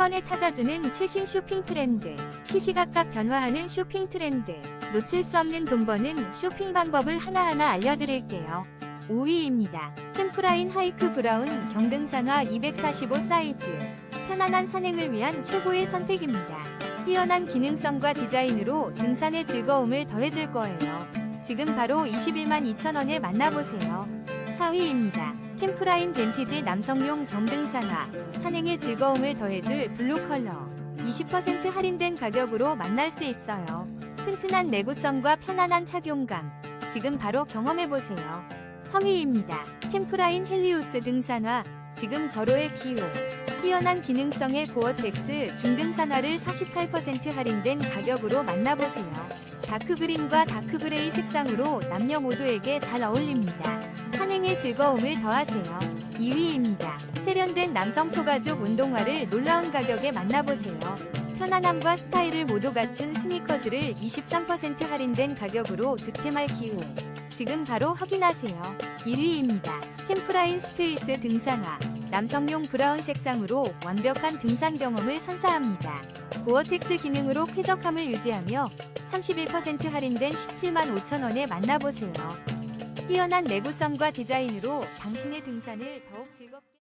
번에 찾아주는 최신 쇼핑 트렌드, 시시각각 변화하는 쇼핑 트렌드, 놓칠 수 없는 돈 버는 쇼핑 방법을 하나하나 알려드릴게요. 5위입니다. 캠프라인 하이크 브라운 경등산화 245 사이즈. 편안한 산행을 위한 최고의 선택입니다. 뛰어난 기능성과 디자인으로 등산의 즐거움을 더해줄 거예요. 지금 바로 21만 2천원에 만나보세요. 4위입니다. 캠프라인 벤티지 남성용 경등산화. 산행의 즐거움을 더해줄 블루 컬러. 20% 할인된 가격으로 만날 수 있어요. 튼튼한 내구성과 편안한 착용감. 지금 바로 경험해보세요. 3위입니다. 캠프라인 헬리우스 등산화. 지금 절호의 기호. 뛰어난 기능성의 고어텍스 중등산화를 48% 할인된 가격으로 만나보세요. 다크그린과 다크그레이 색상으로 남녀 모두에게 잘 어울립니다. 산행의 즐거움을 더하세요. 2위입니다. 세련된 남성 소가죽 운동화를 놀라운 가격에 만나보세요. 편안함과 스타일을 모두 갖춘 스니커즈를 23% 할인된 가격으로 득템할 기회. 지금 바로 확인하세요. 1위입니다. 캠프라인 스페이스 등산화. 남성용 브라운 색상으로 완벽한 등산 경험을 선사합니다. 고어텍스 기능으로 쾌적함을 유지하며 31% 할인된 17만 5천원에 만나보세요. 뛰어난 내구성과 디자인으로 당신의 등산을 더욱 즐겁게